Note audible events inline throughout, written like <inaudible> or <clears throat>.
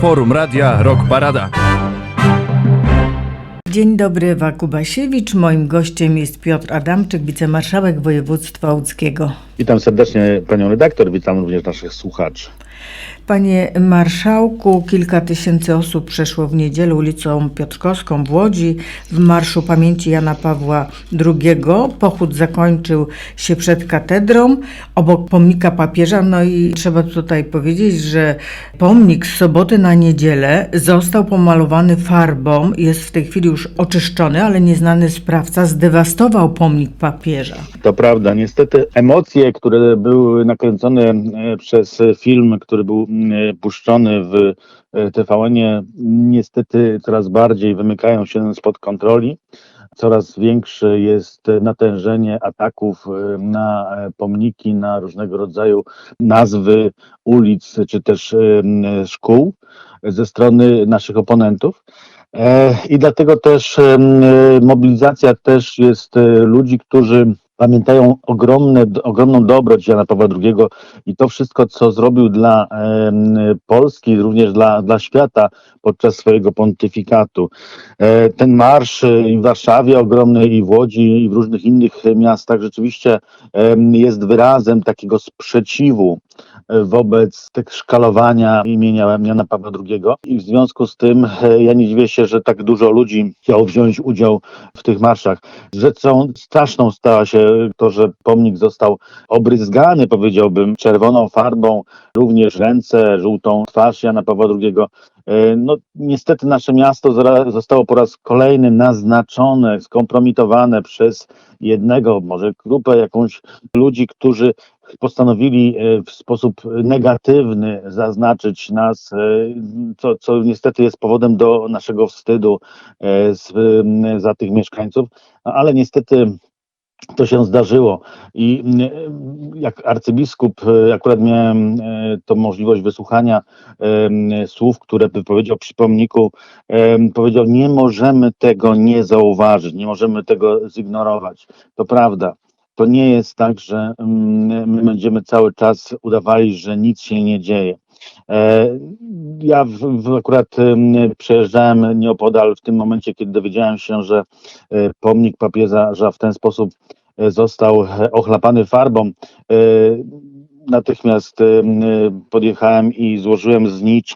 Forum Radia Rock Parada. Dzień dobry, Ewa Kubasiewicz. Moim gościem jest Piotr Adamczyk, wicemarszałek województwa łódzkiego. Witam serdecznie panią redaktor, witam również naszych słuchaczy. Panie marszałku, kilka tysięcy osób przeszło w niedzielę ulicą Piotrkowską w Łodzi w Marszu Pamięci Jana Pawła II. Pochód zakończył się przed katedrą, obok pomnika papieża. No i trzeba tutaj powiedzieć, że pomnik z soboty na niedzielę został pomalowany farbą. Jest w tej chwili już oczyszczony, ale nieznany sprawca zdewastował pomnik papieża. To prawda, niestety emocje, które były nakręcone e, przez film, który był puszczony w e, TVN-ie, niestety coraz bardziej wymykają się spod kontroli. Coraz większe jest natężenie ataków e, na e, pomniki, na różnego rodzaju nazwy ulic czy też e, szkół ze strony naszych oponentów. E, I dlatego też e, mobilizacja też jest e, ludzi, którzy pamiętają ogromne, ogromną dobroć Jana Pawła II i to wszystko, co zrobił dla em, Polski, również dla, dla świata podczas swojego pontyfikatu. E, Ten marsz e, i w Warszawie ogromny, i w Łodzi, i w różnych innych miastach rzeczywiście em, jest wyrazem takiego sprzeciwu e, wobec tego szkalowania imienia Jana Pawła II i w związku z tym e, ja nie dziwię się, że tak dużo ludzi chciało wziąć udział w tych marszach. Rzeczą straszną stała się to, że pomnik został obryzgany, powiedziałbym, czerwoną farbą, również ręce, żółtą twarz Jana Pawła II. E, No, niestety nasze miasto zostało po raz kolejny naznaczone, skompromitowane przez jednego, może grupę jakąś ludzi, którzy postanowili e, w sposób negatywny zaznaczyć nas, e, co, co niestety jest powodem do naszego wstydu z, za tych mieszkańców, ale niestety to się zdarzyło i mm, jak arcybiskup e, akurat miałem e, tą możliwość wysłuchania słów, które wypowiedział przy pomniku, powiedział nie możemy tego nie zauważyć, nie możemy tego zignorować. To prawda. To nie jest tak, że my będziemy cały czas udawali, że nic się nie dzieje. E, Ja w, w akurat em, przejeżdżałem nieopodal w tym momencie, kiedy dowiedziałem się, że e, pomnik papieża w ten sposób e, został ochlapany farbą. Natychmiast em, podjechałem i złożyłem znicz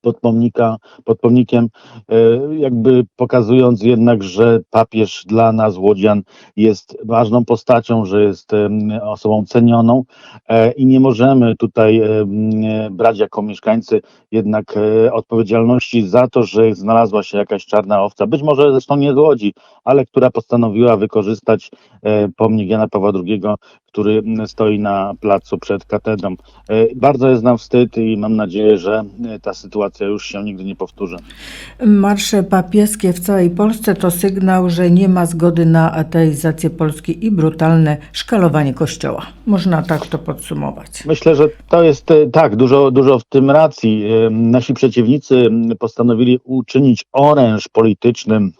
pod, pomnika, pod pomnikiem, e, jakby pokazując jednak, że papież dla nas, Łodzian, jest ważną postacią, że jest osobą cenioną e, i nie możemy tutaj em, brać jako mieszkańcy jednak e, odpowiedzialności za to, że znalazła się jakaś czarna owca, być może zresztą nie z Łodzi, ale która postanowiła wykorzystać e, pomnik Jana Pawła II, który stoi na placu przed katedrą. E, Bardzo jest nam wstyd i mam nadzieję, że e, ta sytuacja już się nigdy nie powtórzy. Marsze papieskie w całej Polsce to sygnał, że nie ma zgody na ateizację Polski i brutalne szkalowanie Kościoła. Można tak to podsumować. Myślę, że to jest e, tak, dużo, dużo w tym racji. Nasi przeciwnicy postanowili uczynić oręż politycznym,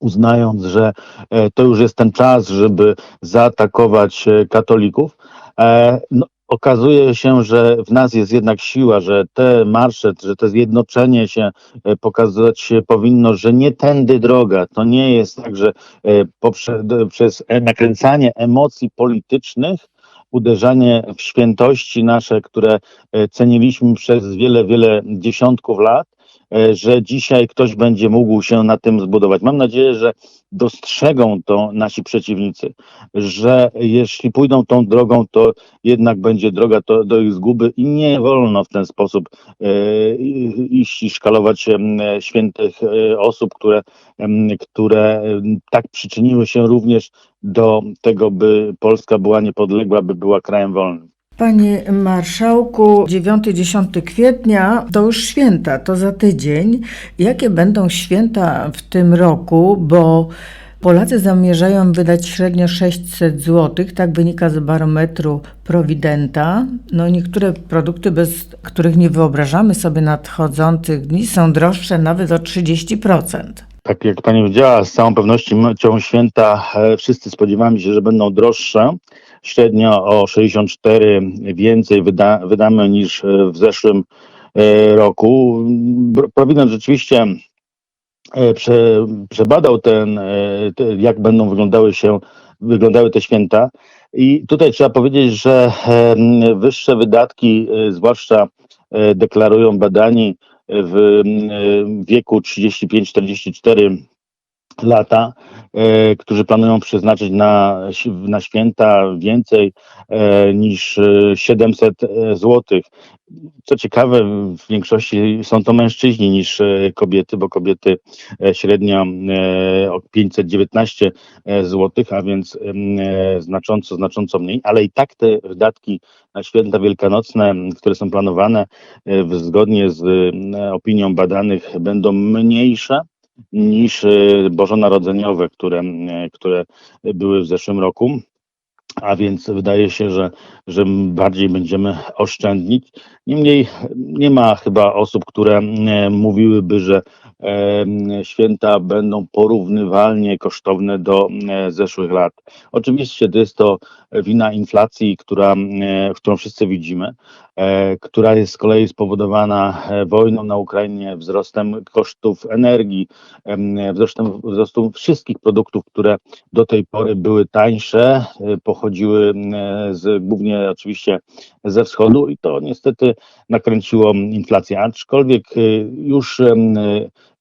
uznając, że e, to już jest ten czas, żeby zaatakować e, katolików. E, No, okazuje się, że w nas jest jednak siła, że te marsze, że to zjednoczenie się pokazać się powinno, że nie tędy droga. To nie jest tak, że przez nakręcanie emocji politycznych uderzanie w świętości nasze, które ceniliśmy przez wiele, wiele dziesiątków lat, że dzisiaj ktoś będzie mógł się na tym zbudować. Mam nadzieję, że dostrzegą to nasi przeciwnicy, że jeśli pójdą tą drogą, to jednak będzie droga to, do ich zguby i nie wolno w ten sposób e, iść i szkalować świętych e, osób, które, które tak przyczyniły się również do tego, by Polska była niepodległa, by była krajem wolnym. Panie marszałku, 9-10 kwietnia to już święta, to za tydzień. Jakie będą święta w tym roku, bo Polacy zamierzają wydać średnio 600 zł, tak wynika z barometru Prowidenta. No niektóre produkty, bez których nie wyobrażamy sobie nadchodzących dni, są droższe nawet o 30%. Tak jak pani powiedziała, z całą pewnością święta e, wszyscy spodziewamy się, że będą droższe. Średnio o 64 więcej wyda, wydamy niż e, w zeszłym e, roku. Prowinent rzeczywiście e, prze, przebadał ten, te, jak będą wyglądały się wyglądały te święta. I tutaj trzeba powiedzieć, że wyższe wydatki, zwłaszcza deklarują badani w wieku 35-44 lata, którzy planują przeznaczyć na, na święta więcej e, niż e, 700 zł. Co ciekawe, w większości są to mężczyźni niż e, kobiety, bo kobiety e, średnio e, o 519 zł, a więc e, znacząco, znacząco mniej, ale i tak te wydatki na święta wielkanocne, które są planowane e, zgodnie z e, opinią badanych, będą mniejsze niż e, bożonarodzeniowe, które, e, które były w zeszłym roku. A więc wydaje się, że, że bardziej będziemy oszczędnić. Niemniej nie ma chyba osób, które e, mówiłyby, że e, święta będą porównywalnie kosztowne do e, zeszłych lat. Oczywiście to jest to wina inflacji, która, e, którą wszyscy widzimy, która jest z kolei spowodowana e, wojną na Ukrainie, wzrostem kosztów energii, em, wzrostem wzrostu wszystkich produktów, które do tej pory były tańsze, e, pochodziły e, z, głównie oczywiście ze wschodu i to niestety nakręciło inflację. Aczkolwiek e, już e,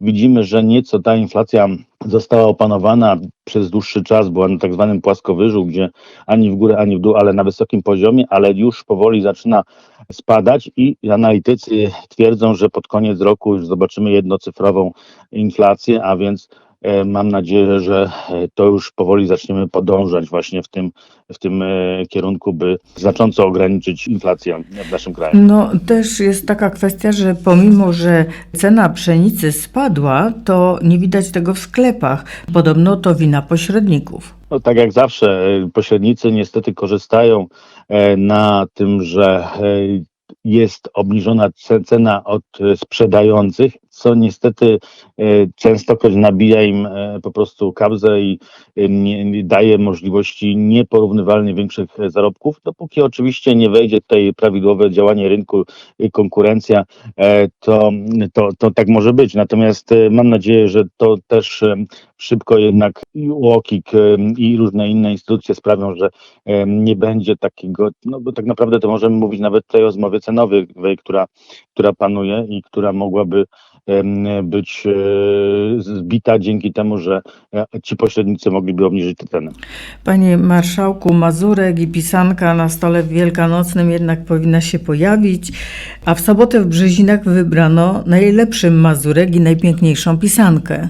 widzimy, że nieco ta inflacja została opanowana przez dłuższy czas, była na tak zwanym płaskowyżu, gdzie ani w górę, ani w dół, ale na wysokim poziomie, ale już powoli zaczyna spadać i analitycy twierdzą, że pod koniec roku już zobaczymy jednocyfrową inflację, a więc mam nadzieję, że e, to już powoli zaczniemy podążać właśnie w tym, w tym e, kierunku, by znacząco ograniczyć inflację w naszym kraju. No też jest taka kwestia, że pomimo, że cena pszenicy spadła, to nie widać tego w sklepach. Podobno to wina pośredników. No, tak jak zawsze, e, pośrednicy niestety korzystają e, na tym, że e, jest obniżona ce- cena od e, sprzedających, co niestety e, częstokroć nabija im e, po prostu kabzę i e, daje możliwości nieporównywalnie większych zarobków, dopóki oczywiście nie wejdzie tutaj prawidłowe działanie rynku i konkurencja, to, to, to tak może być. Natomiast mam nadzieję, że to też szybko jednak i UOKiK i różne inne instytucje sprawią, że nie będzie takiego, no bo tak naprawdę to możemy mówić nawet tutaj o zmowie cenowej, która, która panuje i która mogłaby być e, zbita dzięki temu, że e, ci pośrednicy mogliby obniżyć te ceny. Panie marszałku, Mazurek i pisanka na stole wielkanocnym jednak powinna się pojawić, a w sobotę w Brzezinach wybrano najlepszy Mazurek i najpiękniejszą pisankę.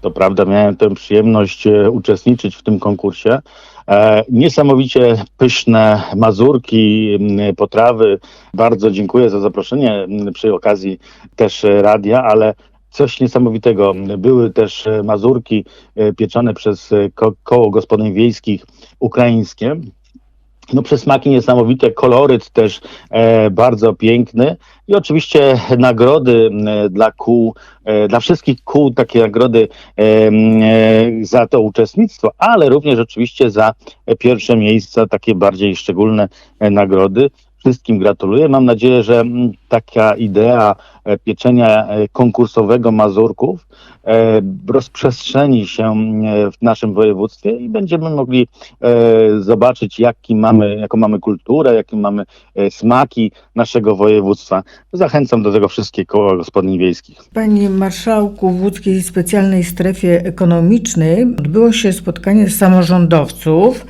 To prawda, miałem tę przyjemność e, uczestniczyć w tym konkursie. E, niesamowicie pyszne mazurki, m, potrawy. Bardzo dziękuję za zaproszenie m, przy okazji też e, radia, ale coś niesamowitego. Były też e, mazurki pieczone przez ko- koło gospodyń wiejskich ukraińskie. No przesmaki niesamowite, koloryt też e, bardzo piękny i oczywiście nagrody m, dla kół, e, dla wszystkich kół takie nagrody e, e, za to uczestnictwo, ale również oczywiście za e, pierwsze miejsca, takie bardziej szczególne e, nagrody. Wszystkim gratuluję. Mam nadzieję, że mm, taka idea e, pieczenia e, konkursowego Mazurków e, rozprzestrzeni się e, w naszym województwie i będziemy mogli zobaczyć, jaki mamy, jaką mamy kulturę, jakie mamy smaki naszego województwa. Zachęcam do tego wszystkie koła gospodyń wiejskich. Panie marszałku, w łódzkiej specjalnej strefie ekonomicznej odbyło się spotkanie samorządowców.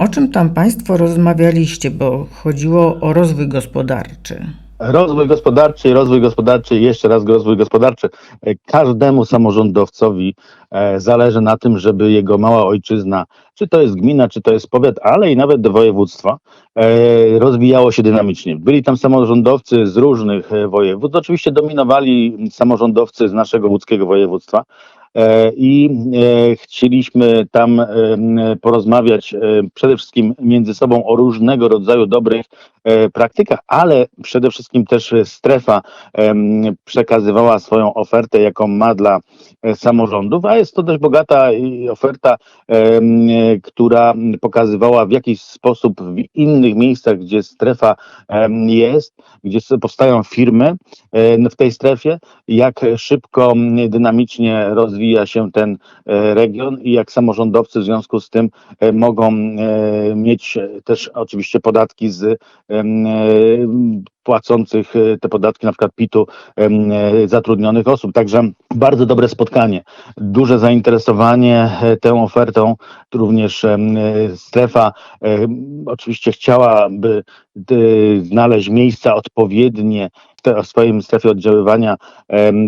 O czym tam Państwo rozmawialiście, bo chodziło o rozwój gospodarczy? Rozwój gospodarczy, rozwój gospodarczy, jeszcze raz rozwój gospodarczy. E, Każdemu samorządowcowi e, zależy na tym, żeby jego mała ojczyzna, czy to jest gmina, czy to jest powiat, ale i nawet województwa, e, rozwijało się dynamicznie. Byli tam samorządowcy z różnych województw. Oczywiście dominowali samorządowcy z naszego łódzkiego województwa, i e, chcieliśmy tam e, porozmawiać e, przede wszystkim między sobą o różnego rodzaju dobrych e, praktykach, ale przede wszystkim też e, strefa przekazywała swoją ofertę, jaką ma dla e, samorządów, a jest to dość bogata oferta, e, która pokazywała w jakiś sposób w innych miejscach, gdzie strefa jest, gdzie powstają firmy e, w tej strefie, jak szybko, dynamicznie rozwija się ten e, region i jak samorządowcy w związku z tym e, mogą e, mieć też oczywiście podatki z płacących e, te podatki, na przykład PIT-u e, zatrudnionych osób. Także bardzo dobre spotkanie, duże zainteresowanie e, tą ofertą. Również strefa oczywiście chciałaby e, znaleźć miejsca odpowiednie w swoim strefie oddziaływania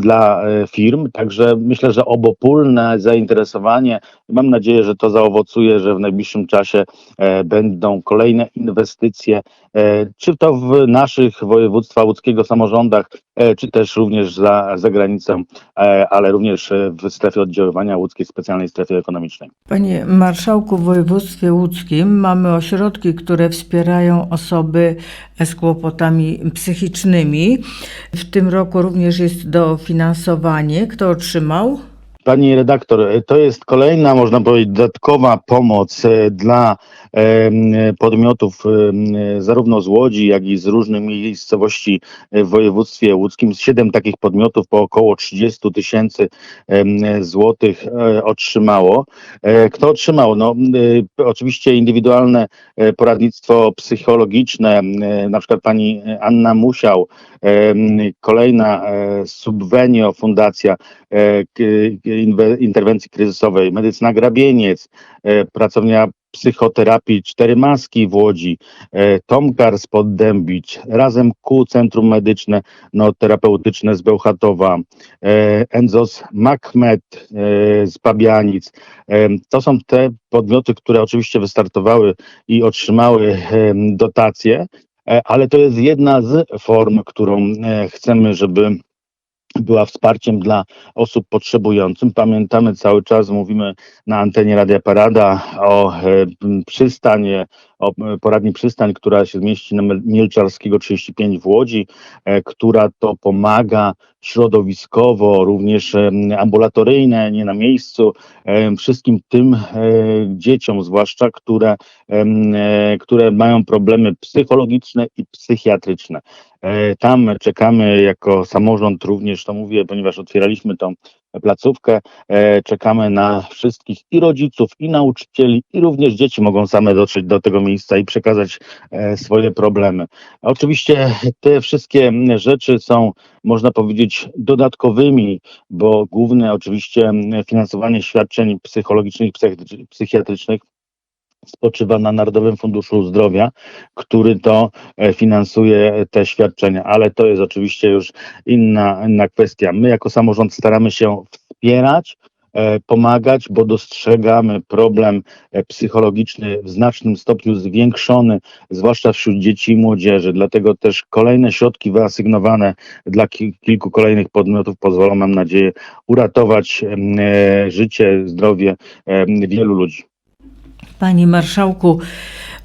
dla firm. Także myślę, że obopólne zainteresowanie. Mam nadzieję, że to zaowocuje, że w najbliższym czasie będą kolejne inwestycje, czy to w naszych województwa łódzkiego samorządach, e, czy też również za, za granicą, e, ale również w strefie oddziaływania łódzkiej specjalnej strefie ekonomicznej. Panie Marszałku, w województwie łódzkim mamy ośrodki, które wspierają osoby z kłopotami psychicznymi. W tym roku również jest dofinansowanie. Kto otrzymał? Pani redaktor, to jest kolejna, można powiedzieć, dodatkowa pomoc e, dla podmiotów zarówno z Łodzi, jak i z różnych miejscowości w województwie łódzkim. Siedem takich podmiotów po około 30 tysięcy złotych e, otrzymało. E, Kto otrzymał? No, e, oczywiście indywidualne poradnictwo psychologiczne, na przykład pani Anna Musiał, kolejna Subwenio Fundacja, interwencji kryzysowej, medycyna Grabieniec, pracownia psychoterapii Cztery Maski w Łodzi, e, Tomkar z Razem Q Centrum Medyczne no, Terapeutyczne z Bełchatowa, e, Enzos Makmed e, z Pabianic. To są te podmioty, które oczywiście wystartowały i otrzymały dotacje, ale to jest jedna z form, którą chcemy, żeby była wsparciem dla osób potrzebujących. Pamiętamy cały czas, mówimy na antenie Radia Parada o e, przystanie, o poradni przystań, która się zmieści na Milczarskiego 35 w Łodzi, e, która to pomaga środowiskowo, również e, ambulatoryjne, nie na miejscu, e, wszystkim tym dzieciom, zwłaszcza, które, które mają problemy psychologiczne i psychiatryczne. Tam czekamy jako samorząd również, to mówię, ponieważ otwieraliśmy tą placówkę, e, czekamy na wszystkich i rodziców, i nauczycieli, i również dzieci mogą same dotrzeć do tego miejsca i przekazać e, swoje problemy. Oczywiście te wszystkie rzeczy są, można powiedzieć, dodatkowymi, bo główne oczywiście mm, finansowanie świadczeń psychologicznych psychiatrycznych spoczywa na Narodowym Funduszu Zdrowia, który to e, finansuje te świadczenia, ale to jest oczywiście już inna, inna kwestia. My jako samorząd staramy się wspierać, e, pomagać, bo dostrzegamy problem e, psychologiczny w znacznym stopniu zwiększony, zwłaszcza wśród dzieci i młodzieży. Dlatego też kolejne środki wyasygnowane dla ki- kilku kolejnych podmiotów pozwolą, mam nadzieję, uratować życie, zdrowie wielu ludzi. Panie Marszałku,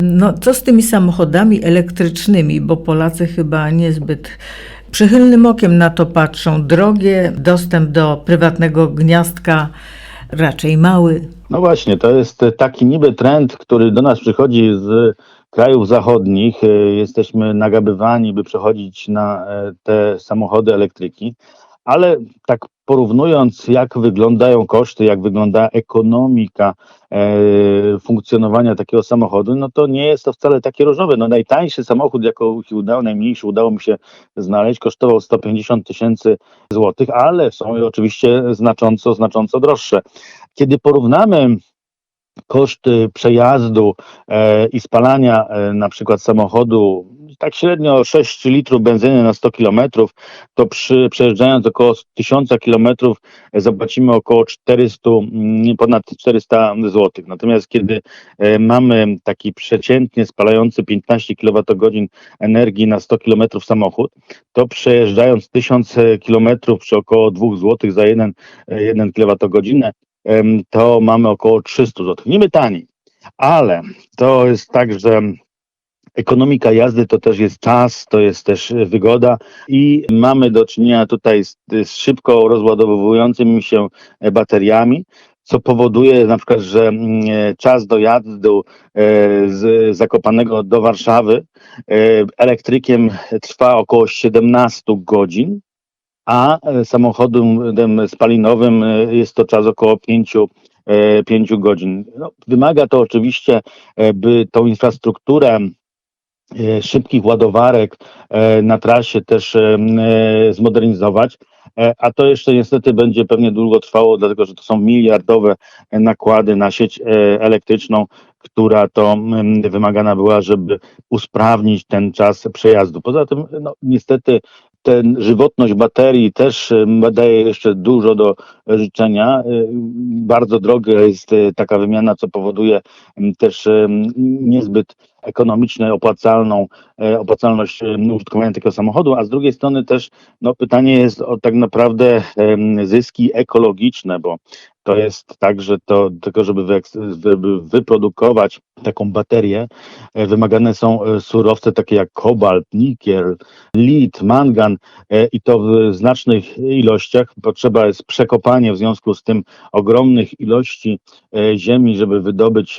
no co z tymi samochodami elektrycznymi, bo Polacy chyba niezbyt przychylnym okiem na to patrzą. Drogie, dostęp do prywatnego gniazdka raczej mały. No właśnie, to jest taki niby trend, który do nas przychodzi z krajów zachodnich. Jesteśmy nagabywani, by przechodzić na e, te samochody elektryki, ale tak porównując, jak wyglądają koszty, jak wygląda ekonomika e, funkcjonowania takiego samochodu, no to nie jest to wcale takie różowe. No najtańszy samochód, jako się udało, najmniejszy udało mi się znaleźć, kosztował 150 tysięcy złotych, ale są oczywiście znacząco, znacząco droższe. Kiedy porównamy koszty przejazdu e, i spalania e, na przykład samochodu tak średnio 6 litrów benzyny na 100 kilometrów, to przy, przejeżdżając około 1000 kilometrów e, zapłacimy około 400, mm, ponad 400 zł. Natomiast kiedy e, mamy taki przeciętnie spalający 15 kWh energii na 100 km samochód, to przejeżdżając 1000 km przy około 2 zł za 1, 1 kWh, to mamy około 300 zł. Niby taniej, ale to jest tak, że ekonomika jazdy to też jest czas, to jest też wygoda i mamy do czynienia tutaj z, z szybko rozładowującymi się bateriami, co powoduje na przykład, że mm, e, czas dojazdu e, z Zakopanego do Warszawy e, elektrykiem trwa około 17 godzin, a e, samochodem spalinowym e, jest to czas około 5, e, 5 godzin. No, wymaga to oczywiście, e, by tą infrastrukturę e, szybkich ładowarek e, na trasie też e, e, zmodernizować, e, a to jeszcze niestety będzie pewnie długo trwało, dlatego że to są miliardowe e, nakłady na sieć e, elektryczną, która to wymagana była, żeby usprawnić ten czas przejazdu. Poza tym, no, niestety, ten żywotność baterii też daje jeszcze dużo do życzenia. Y, Bardzo droga jest y, taka wymiana, co powoduje też niezbyt ekonomiczną, opłacalną, e, opłacalność użytkowania takiego samochodu, a z drugiej strony też no, pytanie jest o tak naprawdę zyski ekologiczne, bo to jest tak, że to tego, żeby wyprodukować taką baterię, e, wymagane są e, surowce takie jak kobalt, nikiel, lit, mangan e, i to w znacznych ilościach. Potrzeba jest przekopanie w związku z tym ogromnych ilości ziemi, żeby wydobyć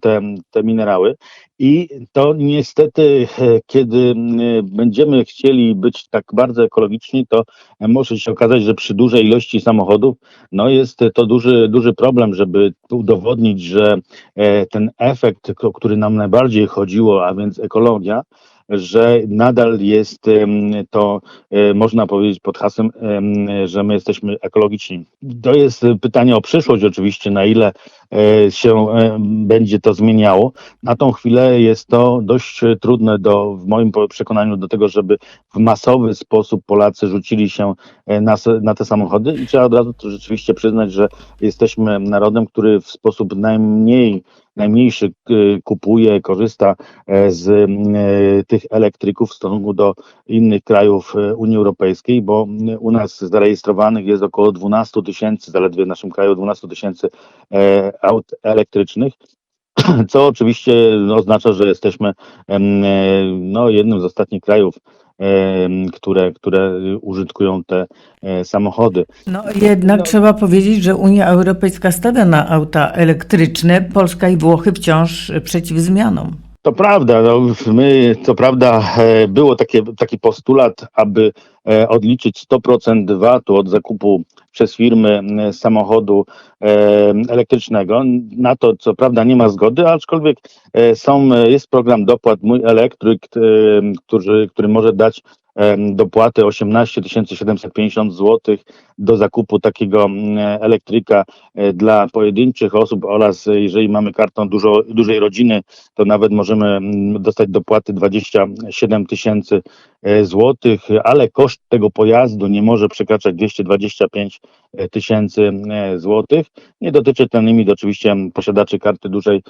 te, te minerały. I to niestety, e, kiedy m, będziemy chcieli być tak bardzo ekologiczni, to e, może się okazać, że przy dużej ilości samochodów, no jest to duży, duży problem, żeby udowodnić, że e, ten efekt, o który nam najbardziej chodziło, a więc ekologia, że nadal jest to, e, można powiedzieć pod hasłem, em, że my jesteśmy ekologiczni. To jest pytanie o przyszłość oczywiście, na ile e, się e, będzie to zmieniało. Na tą chwilę jest to dość trudne do, w moim przekonaniu do tego, żeby w masowy sposób Polacy rzucili się na, na te samochody i trzeba od razu to rzeczywiście przyznać, że jesteśmy narodem, który w sposób najmniej najmniejszy k- kupuje, korzysta e, z e, tych elektryków w stosunku do innych krajów e, Unii Europejskiej, bo m, u nas zarejestrowanych jest około 12 tysięcy, zaledwie w naszym kraju 12 tysięcy e, aut elektrycznych. <clears throat> Co oczywiście no, oznacza, że jesteśmy no, jednym z ostatnich krajów, które, które użytkują te e, samochody. No jednak trzeba powiedzieć, że Unia Europejska stawia na auta elektryczne. Polska i Włochy wciąż przeciw zmianom. To prawda, no, my, co prawda, e, było takie, taki postulat, aby e, odliczyć 100% VAT-u od zakupu przez firmy m, samochodu e, elektrycznego. Na to, co prawda, nie ma zgody, aczkolwiek e, są, jest program dopłat Mój Elektryk, e, który, który może dać e, dopłaty 18 750 zł do zakupu takiego elektryka e, dla pojedynczych osób oraz jeżeli mamy kartą dużo, dużej rodziny, to nawet możemy dostać dopłaty 27 tysięcy e, złotych, ale koszt tego pojazdu nie może przekraczać 225 tysięcy e, złotych. Nie dotyczy ten limit oczywiście posiadaczy karty dużej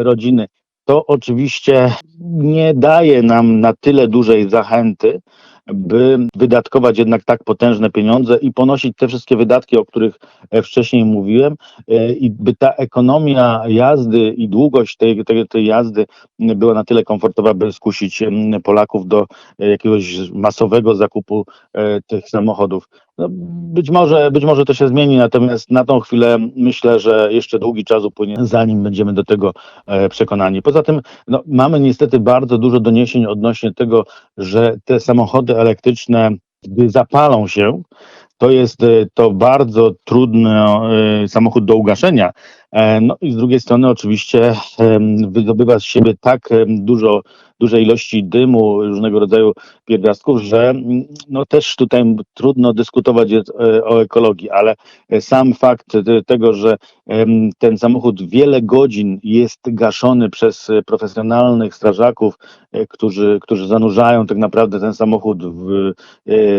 rodziny. To oczywiście nie daje nam na tyle dużej zachęty, by wydatkować jednak tak potężne pieniądze i ponosić te wszystkie wydatki, o których e, wcześniej mówiłem, e, i by ta ekonomia jazdy i długość tej, tej, tej jazdy była na tyle komfortowa, by skusić Polaków do e, jakiegoś masowego zakupu tych samochodów. No, być, może, być może to się zmieni, natomiast na tą chwilę myślę, że jeszcze długi czas upłynie, zanim będziemy do tego e, przekonani. Poza tym no, mamy niestety bardzo dużo doniesień odnośnie tego, że te samochody elektryczne, gdy zapalą się, to jest e, to bardzo trudny e, samochód do ugaszenia. No i z drugiej strony oczywiście wydobywa z siebie tak dużo duże ilości dymu, różnego rodzaju pierwiastków, że mm, no też tutaj trudno dyskutować e, o ekologii, ale e, sam fakt tego, że ten samochód wiele godzin jest gaszony przez e, profesjonalnych strażaków, którzy, którzy zanurzają tak naprawdę ten samochód w,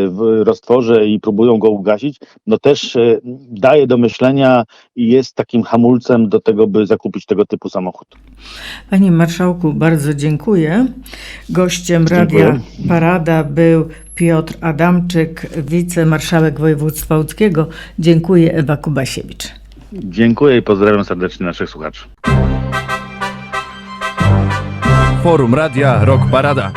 w roztworze i próbują go ugasić, no też daje do myślenia i jest takim hamulcem do tego, by zakupić tego typu samochód. Panie Marszałku, bardzo dziękuję. Gościem Dziękuję. Radia Parada był Piotr Adamczyk, wicemarszałek województwa łódzkiego. Dziękuję, Ewa Kubasiewicz. Dziękuję i pozdrawiam serdecznie naszych słuchaczy. Forum Radia Rock Parada.